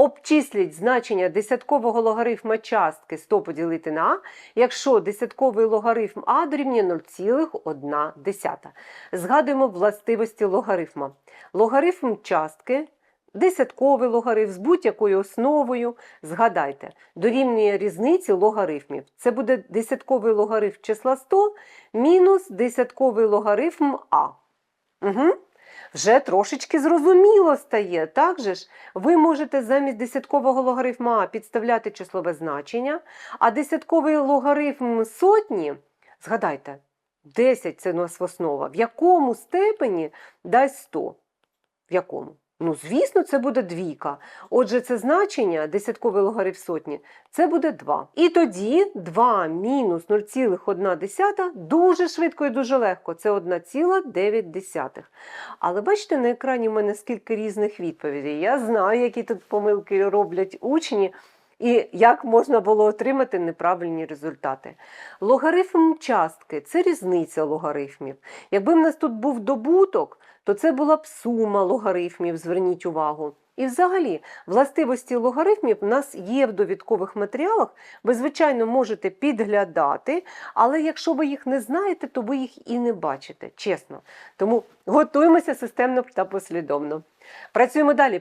Обчисліть значення десяткового логарифма частки 100 поділити на а, якщо десятковий логарифм а дорівнює 0,1. Згадуємо властивості логарифма. Логарифм частки, десятковий логарифм з будь-якою основою, згадайте, дорівнює різниці логарифмів. Це буде десятковий логарифм числа 100 мінус десятковий логарифм а. Угу. Вже трошечки зрозуміло стає, так же ж? Ви можете замість десяткового логарифма підставляти числове значення, а десятковий логарифм сотні, згадайте, 10 це у нас основа, в якому степені дасть 100? В якому? Ну, звісно, це буде двійка. Отже, це значення, десятковий логарифм сотні, це буде 2. І тоді 2 мінус 0,1 дуже швидко і дуже легко. Це 1,9. Але бачите, на екрані в мене скільки різних відповідей. Я знаю, які тут помилки роблять учні. І як можна було отримати неправильні результати. Логарифм частки це різниця логарифмів. Якби в нас тут був добуток, то це була б сума логарифмів, зверніть увагу. І взагалі, властивості логарифмів в нас є в довідкових матеріалах. Ви, звичайно, можете підглядати, але якщо ви їх не знаєте, то ви їх і не бачите, чесно. Тому готуємося системно та послідовно. Працюємо далі.